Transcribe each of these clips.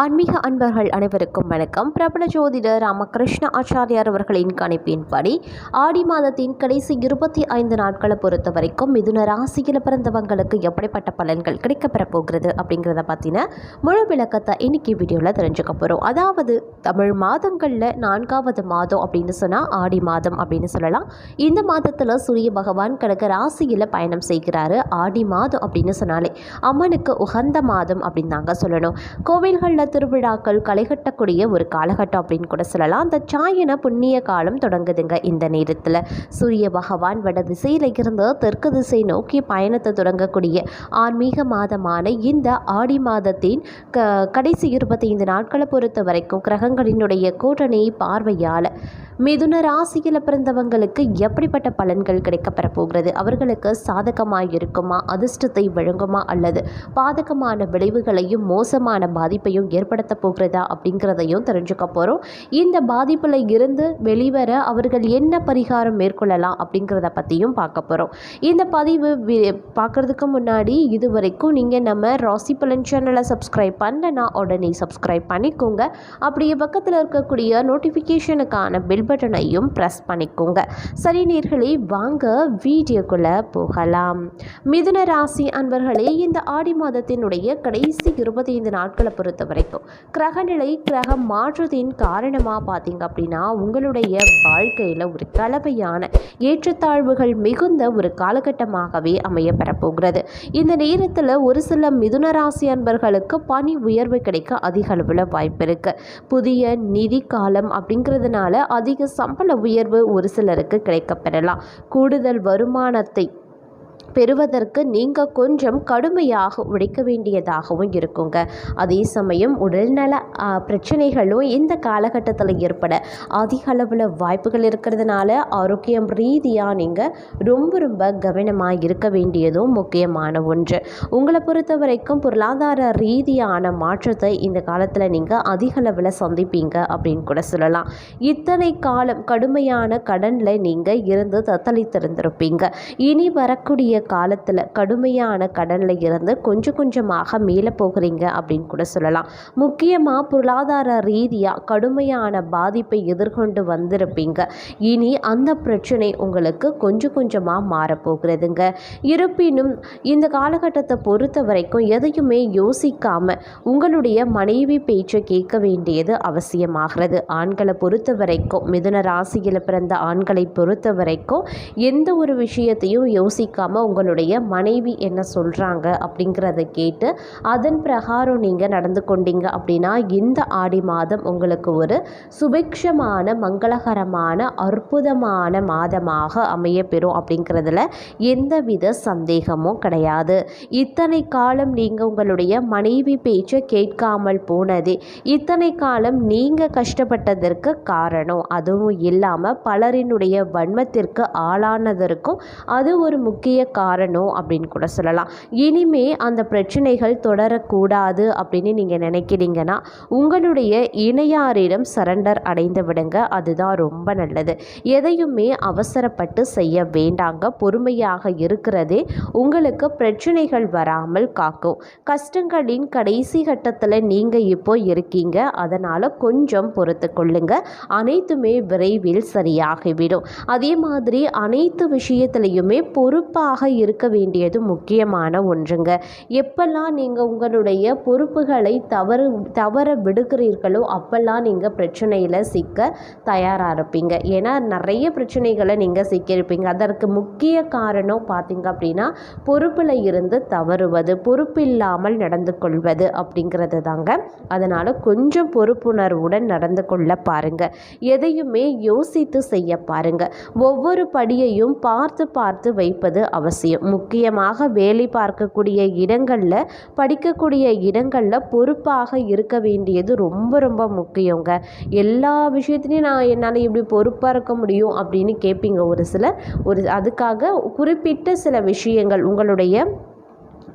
ஆன்மீக அன்பர்கள் அனைவருக்கும் வணக்கம். பிரபல ஜோதிடர் ராமகிருஷ்ண ஆச்சாரியார் அவர்களின் கணிப்பின்படி ஆடி மாதத்தின் கடைசி இருபத்தி ஐந்து நாட்களை பொறுத்த வரைக்கும் மிதுன ராசியில் பிறந்தவங்களுக்கு எப்படிப்பட்ட பலன்கள் கிடைக்கப்பெற போகிறது அப்படிங்கிறத பற்றின முழு விளக்கத்தை இன்னைக்கு வீடியோவில் தெரிஞ்சுக்க போகிறோம் அதாவது தமிழ் மாதங்களில் நான்காவது மாதம் அப்படின்னு சொன்னால் ஆடி மாதம் அப்படின்னு சொல்லலாம். இந்த மாதத்தில் சூரிய பகவான் கடக ராசியில் பயணம் செய்கிறாரு. ஆடி மாதம் அப்படின்னு சொன்னாலே அம்மனுக்கு உகந்த மாதம் அப்படின்னு தாங்க சொல்லணும். கோவில்களில் திருவிழாக்கள் களைகட்டக்கூடிய ஒரு காலகட்டம் அப்படின்னு கூட சொல்லலாம். அந்த சாயன புண்ணிய காலம் தொடங்குதுங்க இந்த நேரத்தில். சூரிய பகவான் வட திசையில் இருந்து தெற்கு திசை நோக்கி பயணத்தை தொடங்கக்கூடிய ஆன்மீக மாதமான இந்த ஆடி மாதத்தின் க கடைசி இருபத்தைந்து நாட்களை பொறுத்த வரைக்கும் கிரகங்களினுடைய கூட்டணி பார்வையால் மிதுன ராசியில் பிறந்தவங்களுக்கு எப்படிப்பட்ட பலன்கள் கிடைக்கப்பெற போகிறது? அவர்களுக்கு சாதகமாக இருக்குமா அதிர்ஷ்டத்தை வழங்குமா? அல்லது பாதகமான விளைவுகளையும் மோசமான பாதிப்பையும் ஏற்படுத்த போகிறதா அப்படிங்கிறதையும் தெரிஞ்சுக்க போகிறோம் இந்த பாதிப்பில் இருந்து வெளிவர அவர்கள் என்ன பரிகாரம் மேற்கொள்ளலாம் அப்படிங்கிறத பற்றியும் பார்க்க போகிறோம் இந்த பதிவு பார்க்குறதுக்கு பார்க்கறதுக்கு முன்னாடி இது வரைக்கும் நீங்கள் நம்ம ராசி பலன் சேனலை சப்ஸ்கிரைப் பண்ணலனா உடனே சப்ஸ்கிரைப் பண்ணிக்கோங்க. அப்படியே பக்கத்தில் இருக்கக்கூடிய நோட்டிஃபிகேஷனுக்கான பெல் பட்டனையும் ப்ரெஸ் பண்ணிக்கோங்க. சரி நேர்களே வாங்க வீடியோக்குள்ளே போகலாம். மிதுன ராசி அன்பர்களே இந்த ஆடி மாதத்தினுடைய கடைசி இருபத்தைந்து நாட்களை பொறுத்தவரை கிரக கிரகநிலை கிரக மாற்றத்தின் காரணமாக பார்த்தீங்க அப்படின்னா உங்களுடைய வாழ்க்கையில் ஒரு கலவையான ஏற்றத்தாழ்வுகள் மிகுந்த ஒரு காலகட்டமாகவே அமைய பெறப்போகிறது. இந்த நேரத்தில் ஒரு சில மிதுன ராசி அன்பர்களுக்கு பணி உயர்வு கிடைக்க அதிக அளவில் வாய்ப்பு இருக்குது புதிய நிதி காலம் அப்படிங்கிறதுனால அதிக சம்பள உயர்வு ஒரு சிலருக்கு கிடைக்கப்பெறலாம் கூடுதல் வருமானத்தை பெறுவதற்கு நீங்கள் கொஞ்சம் கடுமையாக உழைக்க வேண்டியதாகவும் இருக்குங்க. அதே சமயம் உடல்நல பிரச்சனைகளும் இந்த காலகட்டத்தில் ஏற்பட அதிக அளவில் வாய்ப்புகள் இருக்கிறதுனால ஆரோக்கியம் ரீதியாக நீங்கள் ரொம்ப ரொம்ப கவனமாக இருக்க வேண்டியதும் முக்கியமான ஒன்று. உங்களை பொறுத்த வரைக்கும் பொருளாதார ரீதியான மாற்றத்தை இந்த காலத்தில் நீங்கள் அதிக அளவில் சந்திப்பீங்க அப்படின்னு கூட சொல்லலாம். இத்தனை காலம் கடுமையான கடனில் நீங்கள் இருந்து தத்தளித்திருந்திருப்பீங்க. இனி வரக்கூடிய காலத்தில் கடுமையான கடனில் இருந்து கொஞ்சம் கொஞ்சமாக மேலே போகிறீங்க அப்படின்னு கூட சொல்லலாம். முக்கியமாக பொருளாதார ரீதியாக கடுமையான பாதிப்பை எதிர்கொண்டு வந்திருப்பீங்க. இனி அந்த பிரச்சனை உங்களுக்கு கொஞ்சம் கொஞ்சமாக மாறப்போகிறதுங்க இருப்பினும் இந்த காலகட்டத்தை பொறுத்த வரைக்கும் எதையுமே யோசிக்காமல் உங்களுடைய மனைவி பேச்சை கேட்க வேண்டியது அவசியமாகிறது. ஆண்களை பொறுத்த வரைக்கும் மிதுன ராசியில் பிறந்த ஆண்களை பொறுத்த வரைக்கும் எந்த ஒரு விஷயத்தையும் யோசிக்காமல் யோசிக்காம உங்களுடைய மனைவி என்ன சொல்கிறாங்க அப்படிங்கிறத கேட்டு அதன் பிரகாரம் நீங்கள் நடந்து கொண்டீங்க அப்படின்னா இந்த ஆடி மாதம் உங்களுக்கு ஒரு சுபிக்ஷமான மங்களகரமான அற்புதமான மாதமாக அமையப்பெறும் அப்படிங்கிறதுல எந்தவித சந்தேகமும் கிடையாது. இத்தனை காலம் நீங்கள் உங்களுடைய மனைவி பேச்சை கேட்காமல் போனதே இத்தனை காலம் நீங்கள் கஷ்டப்பட்டதற்கு காரணம் அதுவும் இல்லாமல் பலரினுடைய வன்மத்திற்கு ஆளானதற்கும் அது ஒரு முக்கிய காரணம் அப்படின்னு கூட சொல்லலாம். இனிமே அந்த பிரச்சனைகள் தொடரக்கூடாது அப்படின்னு நீங்கள் நினைக்கிறீங்கன்னா உங்களுடைய இணையாரிடம் சரண்டர் அடைந்து விடுங்க. அதுதான் ரொம்ப நல்லது. எதையுமே அவசரப்பட்டு செய்ய வேண்டாங்க. பொறுமையாக இருக்கிறதே உங்களுக்கு பிரச்சனைகள் வராமல் காக்கும். கஷ்டங்களின் கடைசி கட்டத்தில் நீங்கள் இப்போ இருக்கீங்க. அதனால் கொஞ்சம் பொறுத்து கொள்ளுங்க. அனைத்துமே விரைவில் சரியாகிவிடும். அதே மாதிரி அனைத்து விஷயத்திலையுமே பொறுப்பாக இருக்க வேண்டியது முக்கியமான ஒன்றுங்க. எப்பெல்லாம் நீங்கள் உங்களுடைய பொறுப்புகளை தவறு தவற விடுக்கிறீர்களோ அப்பெல்லாம் நீங்கள் பிரச்சனையில் சிக்க தயாராக இருப்பீங்க. ஏன்னா நிறைய பிரச்சனைகளை நீங்கள் சிக்கியிருப்பீங்க. அதற்கு முக்கிய காரணம் பார்த்தீங்க அப்படின்னா பொறுப்பில் இருந்து தவறுவது பொறுப்பில்லாமல் நடந்து கொள்வது அப்படிங்கிறது தாங்க. அதனால் கொஞ்சம் பொறுப்புணர்வுடன் நடந்து கொள்ள பாருங்க. எதையுமே யோசித்து செய்ய பாருங்க. ஒவ்வொரு படியையும் பார்த்து பார்த்து வைப்பது அவசியம். முக்கியமாக வேலை பார்க்கக்கூடிய இடங்களில் படிக்கக்கூடிய இடங்களில் பொறுப்பாக இருக்க வேண்டியது ரொம்ப ரொம்ப முக்கியங்க. எல்லா விஷயத்துலையும் நான் என்னால் இப்படி பொறுப்பாக இருக்க முடியும் அப்படின்னு கேட்பீங்க ஒரு சிலர். ஒரு அதுக்காக குறிப்பிட்ட சில விஷயங்கள் உங்களுடைய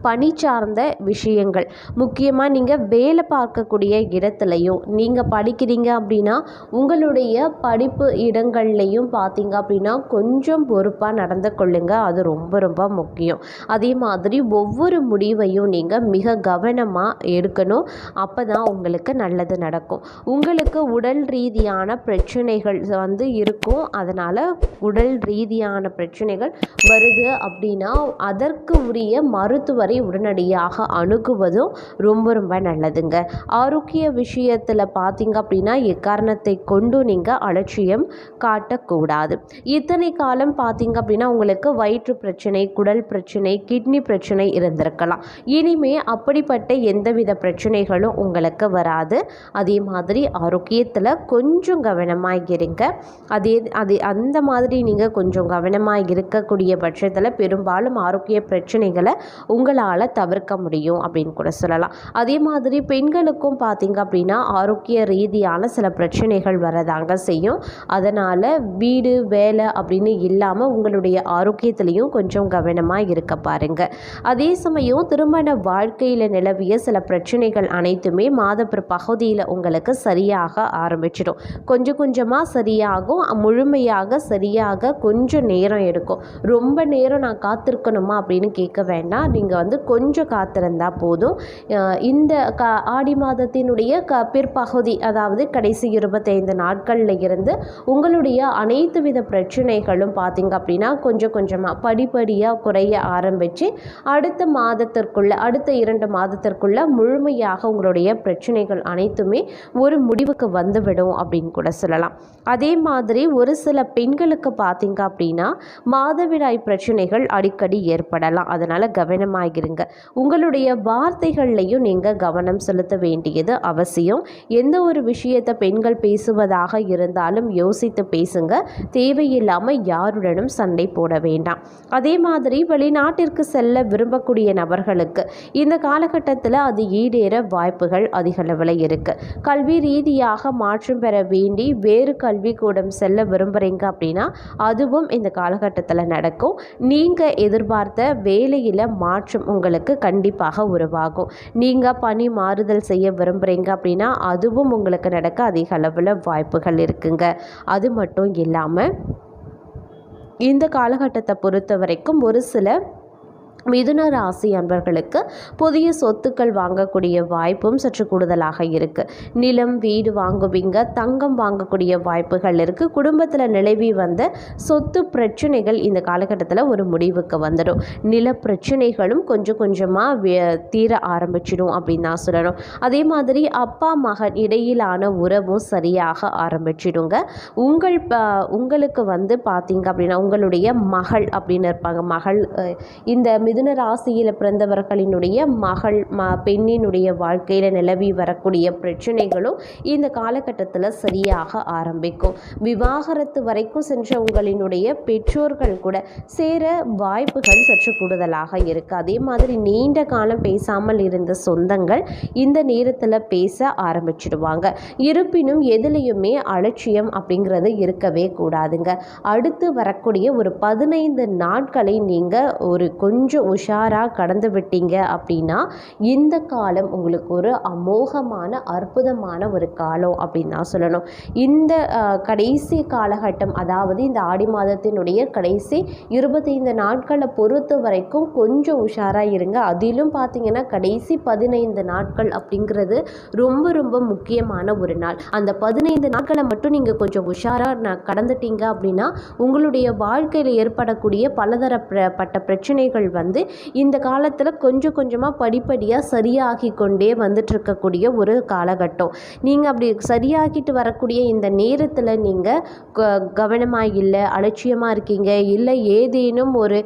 பணி சார்ந்த விஷயங்கள். முக்கியமாக நீங்கள் வேலை பார்க்கக்கூடிய இடத்துலையும் நீங்கள் படிக்கிறீங்க அப்படின்னா உங்களுடைய படிப்பு இடங்கள்லையும் பார்த்தீங்க அப்படின்னா கொஞ்சம் பொறுப்பாக நடந்து கொள்ளுங்க. அது ரொம்ப ரொம்ப முக்கியம். அதே மாதிரி ஒவ்வொரு முடிவையும் நீங்கள் மிக கவனமாக எடுக்கணும். அப்போ தான் உங்களுக்கு நல்லது நடக்கும். உங்களுக்கு உடல் ரீதியான பிரச்சனைகள் வந்து இருக்கும். அதனால் உடல் ரீதியான பிரச்சனைகள் வருது அப்படின்னா அதற்கு உரிய மருத்துவரை உடனடியாக அணுகுவதும் ரொம்ப ரொம்ப நல்லதுங்க. ஆரோக்கிய விஷயத்தில் பார்த்தீங்க அப்படின்னா எக்காரணத்தை கொண்டு நீங்கள் அலட்சியம் காட்டக்கூடாது. இத்தனை காலம் பார்த்தீங்க அப்படின்னா உங்களுக்கு வயிற்று பிரச்சனை குடல் பிரச்சனை கிட்னி பிரச்சனை இருந்திருக்கலாம். இனிமே அப்படிப்பட்ட எந்தவித பிரச்சனைகளும் உங்களுக்கு வராது. அதே மாதிரி ஆரோக்கியத்தில் கொஞ்சம் கவனமாக இருங்க அதே அது அந்த மாதிரி நீங்கள் கொஞ்சம் கவனமாக இருக்கக்கூடிய பட்சத்தில் பெரும்பாலும் ஆரோக்கிய பிரச்சனைகளை உங்களால் தவிர்க்க முடியும் அப்படின்னு கூட சொல்லலாம். அதே மாதிரி பெண்களுக்கும் பார்த்தீங்க அப்படின்னா ஆரோக்கிய ரீதியான சில பிரச்சனைகள் வரதாங்க செய்யும். அதனால் வீடு வேலை அப்படின்னு இல்லாமல் உங்களுடைய ஆரோக்கியத்துலேயும் கொஞ்சம் கவனமாக இருக்க பாருங்க. அதே சமயம் திருமண வாழ்க்கையில் நிலவிய சில பிரச்சனைகள் அனைத்துமே மாதப்பிற பகுதியில் உங்களுக்கு சரியாக ஆரம்பிச்சிடும். கொஞ்சம் கொஞ்சமாக சரியாகும். முழுமையாக சரியாக கொஞ்சம் நேரம் எடுக்கும். ரொம்ப நேரம் நான் காத்திருக்கணுமா அப்படின்னு கேட்க வேண்டாம். நீங்கள் வந்து கொஞ்சம் காத்திருந்தா போதும். இந்த க ஆடி மாதத்தினுடைய க பிற்பகுதி அதாவது கடைசி இருபத்தைந்து நாட்களில் இருந்து உங்களுடைய அனைத்து வித பிரச்சனைகளும் பார்த்தீங்க அப்படின்னா கொஞ்சம் கொஞ்சமாக படிப்படியாக குறைய ஆரம்பித்து அடுத்த மாதத்திற்குள்ள அடுத்த இரண்டு மாதத்திற்குள்ள முழுமையாக உங்களுடைய பிரச்சனைகள் அனைத்துமே ஒரு முடிவுக்கு வந்துவிடும் அப்படின்னு கூட சொல்லலாம். அதே மாதிரி ஒரு சில பெண்களுக்கு பார்த்தீங்க அப்படின்னா மாதவிடாய் பிரச்சனைகள் அடிக்கடி ஏற்படலாம். அதனால் கவனமாக இருங்க உங்களுடைய வார்த்தைகள்லையும் நீங்கள் கவனம் செலுத்த வேண்டியது அவசியம். எந்த ஒரு விஷயத்தை பெண்கள் பேசுவதாக இருந்தாலும் யோசித்து பேசுங்க. தேவையில்லாமல் யாருடனும் சண்டை போட வேண்டாம். அதே மாதிரி வெளிநாட்டிற்கு செல்ல விரும்பக்கூடிய நபர்களுக்கு இந்த காலகட்டத்தில் அது ஈடேற வாய்ப்புகள் அதிகளவில் இருக்கு. இருக்குது கல்வி ரீதியாக மாற்றம் பெற வேண்டி வேறு கல்விக்கூடம் செல்ல விரும்புகிறீங்க அப்படின்னா அதுவும் இந்த காலகட்டத்தில் நடக்கும். நீங்கள் எதிர்பார்த்த வேலையில் மாற்றம் உங்களுக்கு கண்டிப்பாக உருவாகும். நீங்கள் பணி மாறுதல் செய்ய விரும்புகிறீங்க அப்படின்னா அதுவும் உங்களுக்கு நடக்க அதிக அளவில் வாய்ப்புகள் இருக்குங்க. அது மட்டும் இல்லாமல் இந்த காலகட்டத்தை பொறுத்த வரைக்கும் ஒரு சில மிதுன ராசி அன்பர்களுக்கு புதிய சொத்துக்கள் வாங்கக்கூடிய வாய்ப்பும் சற்று கூடுதலாக இருக்குது நிலம் வீடு வாங்குவீங்க தங்கம் வாங்கக்கூடிய வாய்ப்புகள் இருக்குது குடும்பத்தில் நிலவி வந்த சொத்து பிரச்சனைகள் இந்த காலகட்டத்தில் ஒரு முடிவுக்கு வந்துடும். நில பிரச்சனைகளும் கொஞ்சம் கொஞ்சமாக தீர ஆரம்பிச்சிடும் அப்படின்னு நான் சொல்லணும். அதே மாதிரி அப்பா மகன் இடையிலான உறவும் சரியாக ஆரம்பிச்சிடுங்க. உங்கள் ப உங்களுக்கு வந்து பார்த்தீங்க அப்படின்னா உங்களுடைய மகள் அப்படின்னு இருப்பாங்க. மகள் இந்த மிதுன ராசியில் பிறந்தவர்களினுடைய மகள் ம பெண்ணினுடைய வாழ்க்கையில் நிலவி வரக்கூடிய பிரச்சனைகளும் இந்த காலகட்டத்தில் சரியாக ஆரம்பிக்கும். விவாகரத்து வரைக்கும் சென்ற உங்களினுடைய பெற்றோர்கள் கூட சேர வாய்ப்புகள் சற்று கூடுதலாக இருக்குது அதே மாதிரி நீண்ட காலம் பேசாமல் இருந்த சொந்தங்கள் இந்த நேரத்தில் பேச ஆரம்பிச்சிடுவாங்க. இருப்பினும் எதுலேயுமே அலட்சியம் அப்படிங்கிறது இருக்கவே கூடாதுங்க. அடுத்து வரக்கூடிய ஒரு பதினைந்து நாட்களை நீங்கள் ஒரு கொஞ்சம் உஷாராக கடந்து விட்டீங்க அப்படின்னா இந்த காலம் உங்களுக்கு ஒரு அமோகமான அற்புதமான ஒரு காலம் அப்படின்னு தான் சொல்லணும். இந்த கடைசி காலகட்டம் அதாவது இந்த ஆடி மாதத்தினுடைய கடைசி இருபத்தைந்து நாட்களை பொறுத்த வரைக்கும் கொஞ்சம் உஷாராக இருங்க. அதிலும் பார்த்தீங்கன்னா கடைசி பதினைந்து நாட்கள் அப்படிங்கிறது ரொம்ப ரொம்ப முக்கியமான ஒரு நாள். அந்த பதினைந்து நாட்களை மட்டும் நீங்கள் கொஞ்சம் உஷாராக கடந்துட்டீங்க அப்படின்னா உங்களுடைய வாழ்க்கையில் ஏற்படக்கூடிய பலதரப்பட்ட பிரச்சனைகள் வந்து வந்து இந்த காலத்தில் கொஞ்சம் கொஞ்சமாக படிப்படியாக சரியாகி கொண்டே வந்துட்டுருக்கக்கூடிய ஒரு காலகட்டம். நீங்கள் அப்படி சரியாகிட்டு வரக்கூடிய இந்த நேரத்தில் நீங்கள் கவனமாக இல்லை அலட்சியமாக இருக்கீங்க இல்லை ஏதேனும் ஒரு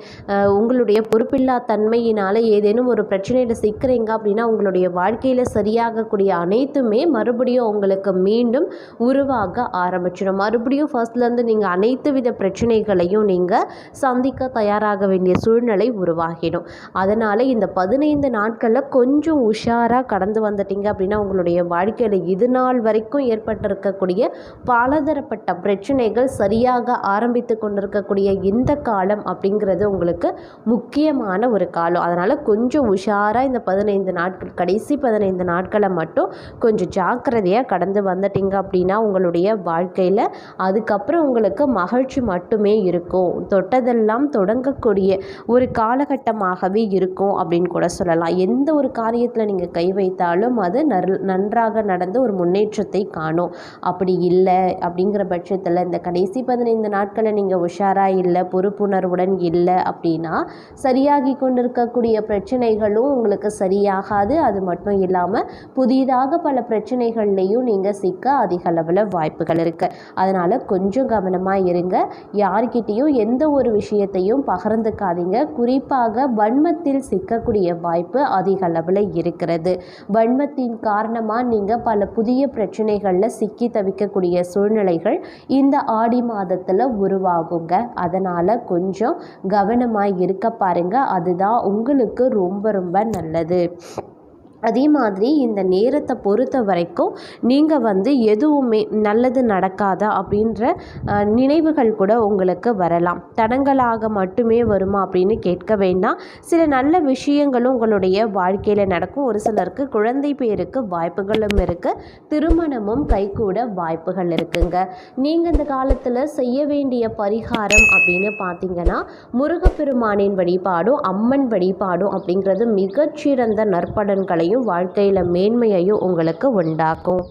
உங்களுடைய பொறுப்பில்லா தன்மையினால் ஏதேனும் ஒரு பிரச்சனையில் சிக்கிறீங்க அப்படின்னா உங்களுடைய வாழ்க்கையில் சரியாகக்கூடிய அனைத்துமே மறுபடியும் உங்களுக்கு மீண்டும் உருவாக ஆரம்பிச்சிடும். மறுபடியும் ஃபர்ஸ்ட்லேருந்து நீங்கள் அனைத்து வித பிரச்சனைகளையும் நீங்கள் சந்திக்க தயாராக வேண்டிய சூழ்நிலை உருவாகும். ஆகிடும். அதனால் இந்த பதினைந்து நாட்களில் கொஞ்சம் உஷாராக கடந்து வந்துட்டீங்க அப்படின்னா உங்களுடைய வாழ்க்கையில் இது நாள் வரைக்கும் ஏற்பட்டிருக்கக்கூடிய பலதரப்பட்ட பிரச்சனைகள் சரியாக ஆரம்பித்து கொண்டிருக்கக்கூடிய இந்த காலம் அப்படிங்கிறது உங்களுக்கு முக்கியமான ஒரு காலம். அதனால் கொஞ்சம் உஷாராக இந்த பதினைந்து நாட்கள் கடைசி பதினைந்து நாட்களை மட்டும் கொஞ்சம் ஜாக்கிரதையாக கடந்து வந்துட்டீங்க அப்படின்னா உங்களுடைய வாழ்க்கையில் அதுக்கப்புறம் உங்களுக்கு மகிழ்ச்சி மட்டுமே இருக்கும். தொட்டதெல்லாம் தொடங்கக்கூடிய ஒரு காலகட்டம் காலகட்டமாகவே இருக்கும் அப்படின்னு கூட சொல்லலாம். எந்த ஒரு காரியத்தில் நீங்கள் கை வைத்தாலும் அது நர் நன்றாக நடந்து ஒரு முன்னேற்றத்தை காணும். அப்படி இல்லை அப்படிங்கிற பட்சத்தில் இந்த கடைசி பதினைந்து நாட்களை நீங்கள் உஷாராக இல்லை பொறுப்புணர்வுடன் இல்லை அப்படின்னா சரியாகி கொண்டிருக்கக்கூடிய பிரச்சனைகளும் உங்களுக்கு சரியாகாது. அது மட்டும் இல்லாமல் புதிதாக பல பிரச்சனைகள்லையும் நீங்கள் சிக்க அதிக அளவில் வாய்ப்புகள் இருக்குது அதனால் கொஞ்சம் கவனமாக இருங்க. யார்கிட்டேயும் எந்த ஒரு விஷயத்தையும் பகிர்ந்துக்காதீங்க. குறிப்பாக வன்மத்தில் சிக்கக்கூடிய வாய்ப்பு அதிக அளவில் இருக்கிறது. வன்மத்தின் காரணமாக நீங்கள் பல புதிய பிரச்சனைகளில் சிக்கி தவிக்கக்கூடிய சூழ்நிலைகள் இந்த ஆடி மாதத்தில் உருவாகுங்க. அதனால் கொஞ்சம் கவனமாக இருக்க பாருங்கள் அதுதான் உங்களுக்கு ரொம்ப ரொம்ப நல்லது. அதே மாதிரி இந்த நேரத்தை பொறுத்த வரைக்கும் நீங்கள் வந்து எதுவுமே நல்லது நடக்காதா அப்படின்ற நினைவுகள் கூட உங்களுக்கு வரலாம். தடங்களாக மட்டுமே வருமா அப்படின்னு கேட்க வேண்டாம். சில நல்ல விஷயங்களும் உங்களுடைய வாழ்க்கையில் நடக்கும். ஒரு சிலருக்கு குழந்தை பேருக்கு வாய்ப்புகளும் இருக்குது திருமணமும் கைகூட வாய்ப்புகள் இருக்குங்க. நீங்கள் இந்த காலத்தில் செய்ய வேண்டிய பரிகாரம் அப்படின்னு பார்த்தீங்கன்னா முருகப்பெருமானின் வழிபாடும் அம்மன் வழிபாடும் அப்படிங்கிறது மிகச்சிறந்த வாழ்க்கையில் மேன்மையையும் உங்களுக்கு உண்டாக்கும்.